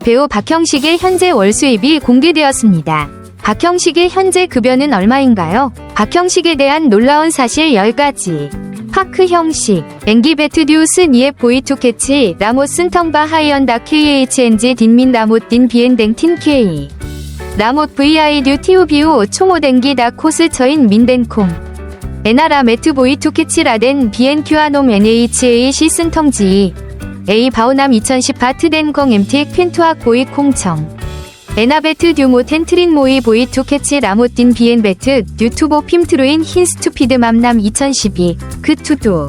배우 박형식의 현재 월 수입이 공개되었습니다. 박형식의 현재 급여는 얼마인가요? 박형식에 대한 놀라운 사실 10가지. 파크 형식, 앵기베트 듀스 니에 보이투 캐치, 라모슨 텅바 하이언다 KHNG 딘민 라모틴 비엔댕 틴 K. 라못 VI 듀 티우비우 초모댕기 다 코스 처인 민덴콩. 에나라 매트 보이 투 캐치 라덴 비엔큐아놈 NHA 시슨 텅지. A 바오남 2010 바트덴공 MT 퀸투악 보이 콩청. 에나베트 듀모 텐트린 모이 보이 투 캐치 라모틴 비엔베트 뉴투보 핌트루인 흰 스투피드 맘남 2012 그 투도.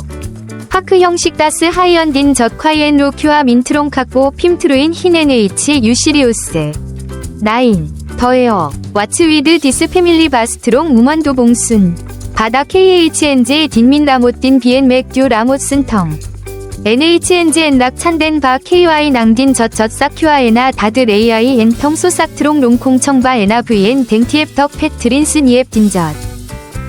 파크 형식 다스 하이언딘 젖 콰이엔 루큐아 민트롱 카고 핌트루인 흰 NH 유시리우스. 9. 더에어 왓츠 위드 디스 패밀리 바스트롱 우먼도 봉순. 바다 KHNJ 딘민 라모틴 비엔 맥듀 라모슨텅. NHNG 엔락 찬덴 바 KY 낭딘 젖젖 사큐아 에나 다들 AI 엔 텅소 싹트롱 롱콩 청바 에나 VN 댕티앱 덕 패트린 스 니앱 딘젖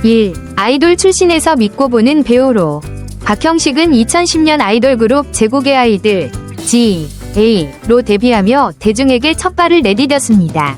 1. 아이돌 출신에서 믿고 보는 배우로 박형식은 2010년 아이돌 그룹 제국의 아이들 G, A로 데뷔하며 대중에게 첫 발을 내디뎠습니다.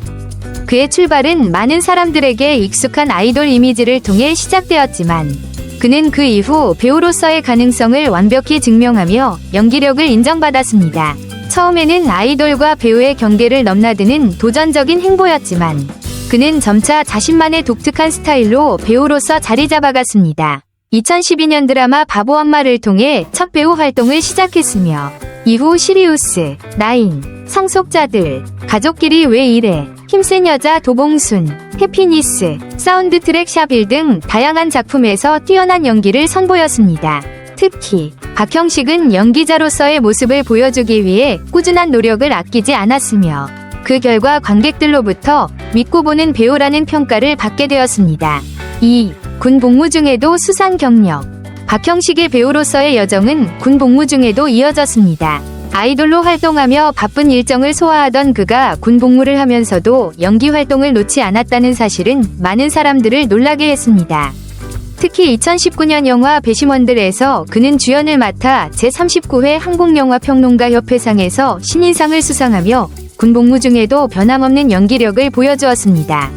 그의 출발은 많은 사람들에게 익숙한 아이돌 이미지를 통해 시작되었지만 그는 그 이후 배우로서의 가능성을 완벽히 증명하며 연기력을 인정받았습니다. 처음에는 아이돌과 배우의 경계를 넘나드는 도전적인 행보였지만 그는 점차 자신만의 독특한 스타일로 배우로서 자리 잡아갔습니다. 2012년 드라마 바보 엄마를 통해 첫 배우 활동을 시작했으며 이후 시리우스, 나인, 상속자들, 가족끼리 왜 이래, 힘센 여자 도봉순, 해피니스, 사운드 트랙 샤빌 등 다양한 작품에서 뛰어난 연기를 선보였습니다. 특히 박형식은 연기자로서의 모습을 보여주기 위해 꾸준한 노력을 아끼지 않았으며 그 결과 관객들로부터 믿고 보는 배우라는 평가를 받게 되었습니다. 2. 군 복무 중에도 수상 경력 박형식의 배우로서의 여정은 군 복무 중에도 이어졌습니다. 아이돌로 활동하며 바쁜 일정을 소화하던 그가 군 복무를 하면서도 연기 활동을 놓지 않았다는 사실은 많은 사람들을 놀라게 했습니다. 특히 2019년 영화 배심원들에서 그는 주연을 맡아 제39회 한국영화평론가협회상에서 신인상을 수상하며 군 복무 중에도 변함없는 연기력을 보여주었습니다.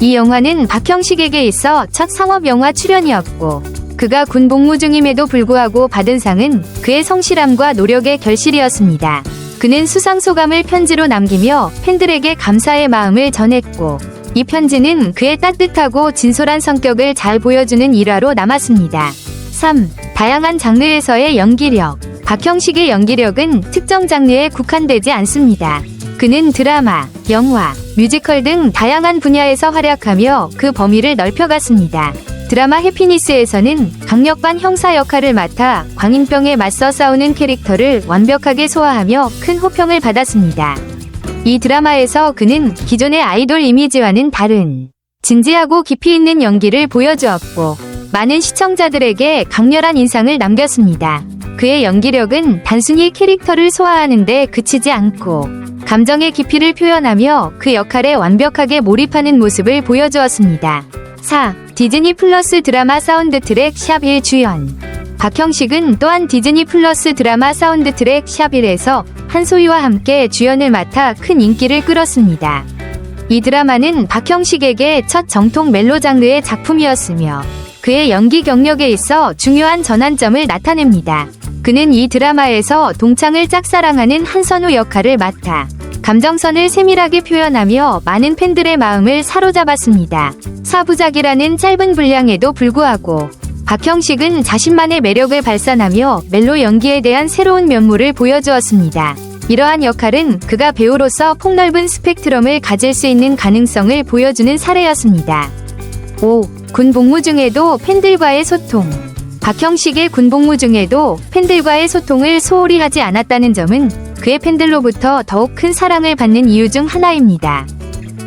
이 영화는 박형식에게 있어 첫 상업 영화 출연이었고 그가 군 복무 중임에도 불구하고 받은 상은 그의 성실함과 노력의 결실이었습니다. 그는 수상 소감을 편지로 남기며 팬들에게 감사의 마음을 전했고 이 편지는 그의 따뜻하고 진솔한 성격을 잘 보여주는 일화로 남았습니다. 3. 다양한 장르에서의 연기력 박형식의 연기력은 특정 장르에 국한되지 않습니다. 그는 드라마, 영화, 뮤지컬 등 다양한 분야에서 활약하며 그 범위를 넓혀갔습니다. 드라마 해피니스에서는 강력반 형사 역할을 맡아 광인병에 맞서 싸우는 캐릭터를 완벽하게 소화하며 큰 호평을 받았습니다. 이 드라마에서 그는 기존의 아이돌 이미지와는 다른 진지하고 깊이 있는 연기를 보여주었고 많은 시청자들에게 강렬한 인상을 남겼습니다. 그의 연기력은 단순히 캐릭터를 소화하는데 그치지 않고 감정의 깊이를 표현하며 그 역할에 완벽하게 몰입하는 모습을 보여주었습니다. 4. 디즈니 플러스 드라마 사운드 트랙 샵 1 주연 박형식은 또한 디즈니 플러스 드라마 사운드 트랙 샵 1에서 한소희와 함께 주연을 맡아 큰 인기를 끌었습니다. 이 드라마는 박형식에게 첫 정통 멜로 장르의 작품이었으며 그의 연기 경력에 있어 중요한 전환점을 나타냅니다. 그는 이 드라마에서 동창을 짝사랑하는 한선우 역할을 맡아 감정선을 세밀하게 표현하며 많은 팬들의 마음을 사로잡았습니다. 사부작이라는 짧은 분량에도 불구하고 박형식은 자신만의 매력을 발산하며 멜로 연기에 대한 새로운 면모를 보여주었습니다. 이러한 역할은 그가 배우로서 폭넓은 스펙트럼을 가질 수 있는 가능성을 보여주는 사례였습니다. 5. 군 복무 중에도 팬들과의 소통. 박형식의 군 복무 중에도 팬들과의 소통을 소홀히 하지 않았다는 점은 그의 팬들로부터 더욱 큰 사랑을 받는 이유 중 하나입니다.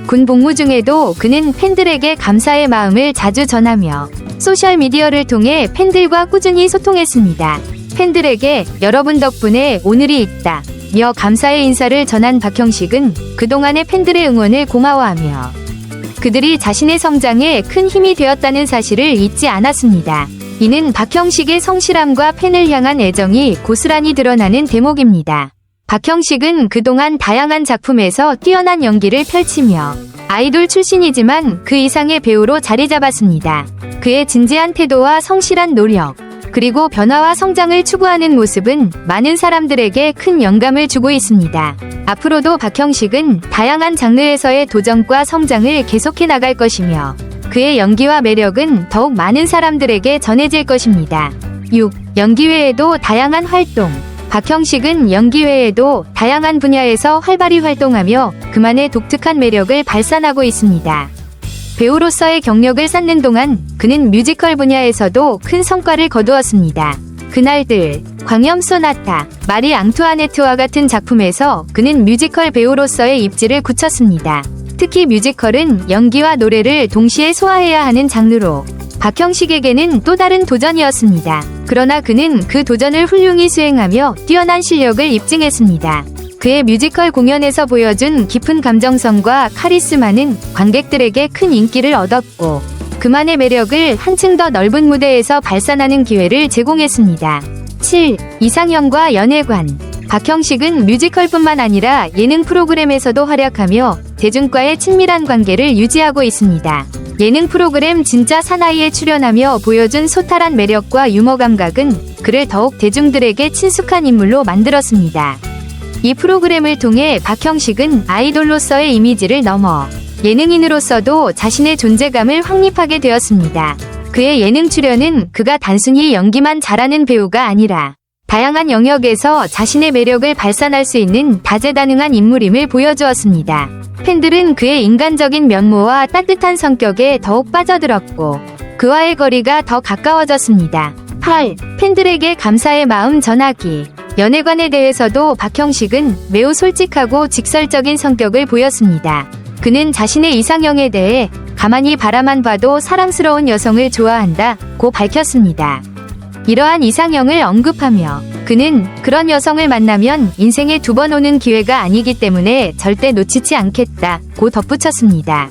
군 복무 중에도 그는 팬들에게 감사의 마음을 자주 전하며 소셜미디어를 통해 팬들과 꾸준히 소통했습니다. 팬들에게 여러분 덕분에 오늘이 있다. 며 감사의 인사를 전한 박형식은 그동안의 팬들의 응원을 고마워하며 그들이 자신의 성장에 큰 힘이 되었다는 사실을 잊지 않았습니다. 이는 박형식의 성실함과 팬을 향한 애정이 고스란히 드러나는 대목입니다. 박형식은 그동안 다양한 작품에서 뛰어난 연기를 펼치며 아이돌 출신이지만 그 이상의 배우로 자리 잡았습니다. 그의 진지한 태도와 성실한 노력, 그리고 변화와 성장을 추구하는 모습은 많은 사람들에게 큰 영감을 주고 있습니다. 앞으로도 박형식은 다양한 장르에서의 도전과 성장을 계속해 나갈 것이며 그의 연기와 매력은 더욱 많은 사람들에게 전해질 것입니다. 6. 연기 외에도 다양한 활동. 박형식은 연기 외에도 다양한 분야에서 활발히 활동하며 그만의 독특한 매력을 발산하고 있습니다. 배우로서의 경력을 쌓는 동안 그는 뮤지컬 분야에서도 큰 성과를 거두었습니다. 그날들, 광염 소나타, 마리 앙투아네트와 같은 작품에서 그는 뮤지컬 배우로서의 입지를 굳혔습니다. 특히 뮤지컬은 연기와 노래를 동시에 소화해야 하는 장르로 박형식에게는 또 다른 도전이었습니다. 그러나 그는 그 도전을 훌륭히 수행하며 뛰어난 실력을 입증했습니다. 그의 뮤지컬 공연에서 보여준 깊은 감정성과 카리스마는 관객들에게 큰 인기를 얻었고 그만의 매력을 한층 더 넓은 무대에서 발산하는 기회를 제공했습니다. 7. 이상형과 연애관 박형식은 뮤지컬뿐만 아니라 예능 프로그램에서도 활약하며 대중과의 친밀한 관계를 유지하고 있습니다. 예능 프로그램 진짜 사나이에 출연하며 보여준 소탈한 매력과 유머 감각은 그를 더욱 대중들에게 친숙한 인물로 만들었습니다. 이 프로그램을 통해 박형식은 아이돌로서의 이미지를 넘어 예능인으로서도 자신의 존재감을 확립하게 되었습니다. 그의 예능 출연은 그가 단순히 연기만 잘하는 배우가 아니라 다양한 영역에서 자신의 매력을 발산할 수 있는 다재다능한 인물임을 보여주었습니다. 팬들은 그의 인간적인 면모와 따뜻한 성격에 더욱 빠져들었고 그와의 거리가 더 가까워졌습니다. 8. 팬들에게 감사의 마음 전하기 연애관에 대해서도 박형식은 매우 솔직하고 직설적인 성격을 보였습니다. 그는 자신의 이상형에 대해 가만히 바라만 봐도 사랑스러운 여성을 좋아한다 고 밝혔습니다. 이러한 이상형을 언급하며 그는 그런 여성을 만나면 인생에 두 번 오는 기회가 아니기 때문에 절대 놓치지 않겠다 고 덧붙였습니다.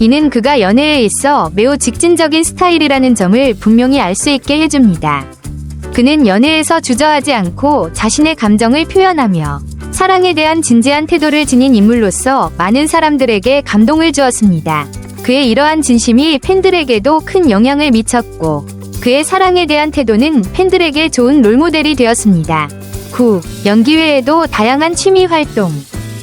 이는 그가 연애에 있어 매우 직진적인 스타일이라는 점을 분명히 알 수 있게 해줍니다. 그는 연애에서 주저하지 않고 자신의 감정을 표현하며 사랑에 대한 진지한 태도를 지닌 인물로서 많은 사람들에게 감동을 주었습니다. 그의 이러한 진심이 팬들에게도 큰 영향을 미쳤고 그의 사랑에 대한 태도는 팬들에게 좋은 롤모델이 되었습니다. 9. 연기 외에도 다양한 취미 활동.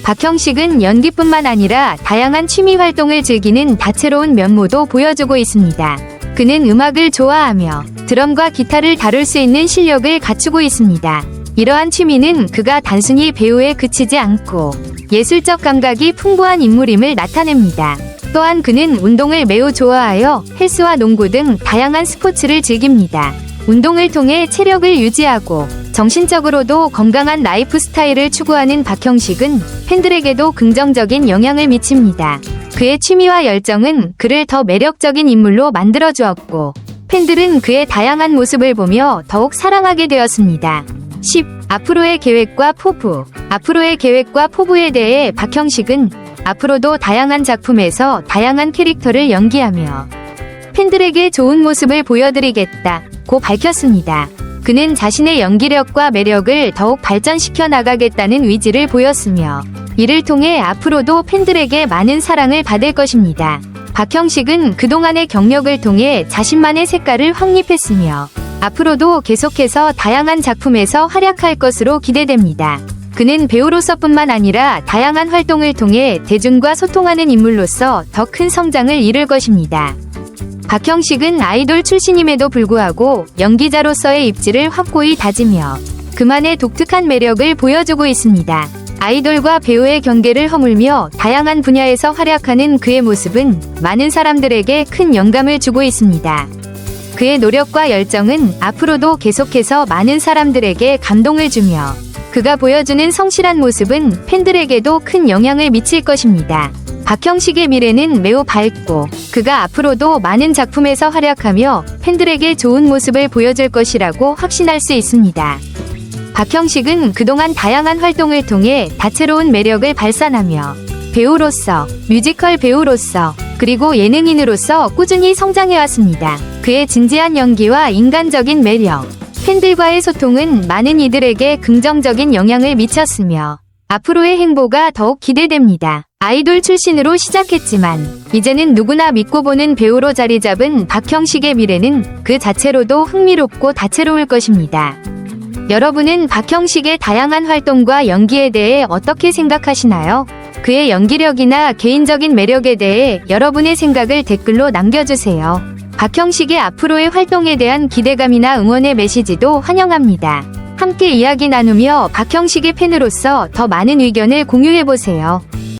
박형식은 연기뿐만 아니라 다양한 취미 활동을 즐기는 다채로운 면모도 보여주고 있습니다. 그는 음악을 좋아하며 드럼과 기타를 다룰 수 있는 실력을 갖추고 있습니다. 이러한 취미는 그가 단순히 배우에 그치지 않고 예술적 감각이 풍부한 인물임을 나타냅니다. 또한 그는 운동을 매우 좋아하여 헬스와 농구 등 다양한 스포츠를 즐깁니다. 운동을 통해 체력을 유지하고 정신적으로도 건강한 라이프 스타일을 추구하는 박형식은 팬들에게도 긍정적인 영향을 미칩니다. 그의 취미와 열정은 그를 더 매력적인 인물로 만들어 주었고 팬들은 그의 다양한 모습을 보며 더욱 사랑하게 되었습니다. 10. 앞으로의 계획과 포부. 앞으로의 계획과 포부에 대해 박형식은 앞으로도 다양한 작품에서 다양한 캐릭터를 연기하며 팬들에게 좋은 모습을 보여드리겠다고 밝혔습니다. 그는 자신의 연기력과 매력을 더욱 발전시켜 나가겠다는 의지를 보였으며 이를 통해 앞으로도 팬들에게 많은 사랑을 받을 것입니다. 박형식은 그동안의 경력을 통해 자신만의 색깔을 확립했으며 앞으로도 계속해서 다양한 작품에서 활약할 것으로 기대됩니다. 그는 배우로서뿐만 아니라 다양한 활동을 통해 대중과 소통하는 인물로서 더 큰 성장을 이룰 것입니다. 박형식은 아이돌 출신임에도 불구하고 연기자로서의 입지를 확고히 다지며 그만의 독특한 매력을 보여주고 있습니다. 아이돌과 배우의 경계를 허물며 다양한 분야에서 활약하는 그의 모습은 많은 사람들에게 큰 영감을 주고 있습니다. 그의 노력과 열정은 앞으로도 계속해서 많은 사람들에게 감동을 주며 그가 보여주는 성실한 모습은 팬들에게도 큰 영향을 미칠 것입니다. 박형식의 미래는 매우 밝고 그가 앞으로도 많은 작품에서 활약하며 팬들에게 좋은 모습을 보여줄 것이라고 확신할 수 있습니다. 박형식은 그동안 다양한 활동을 통해 다채로운 매력을 발산하며 배우로서, 뮤지컬 배우로서, 그리고 예능인으로서 꾸준히 성장해왔습니다. 그의 진지한 연기와 인간적인 매력, 팬들과의 소통은 많은 이들에게 긍정적인 영향을 미쳤으며 앞으로의 행보가 더욱 기대됩니다. 아이돌 출신으로 시작했지만 이제는 누구나 믿고 보는 배우로 자리 잡은 박형식의 미래는 그 자체로도 흥미롭고 다채로울 것입니다. 여러분은 박형식의 다양한 활동과 연기에 대해 어떻게 생각하시나요? 그의 연기력이나 개인적인 매력에 대해 여러분의 생각을 댓글로 남겨주세요. 박형식의 앞으로의 활동에 대한 기대감이나 응원의 메시지도 환영합니다. 함께 이야기 나누며 박형식의 팬으로서 더 많은 의견을 공유해보세요.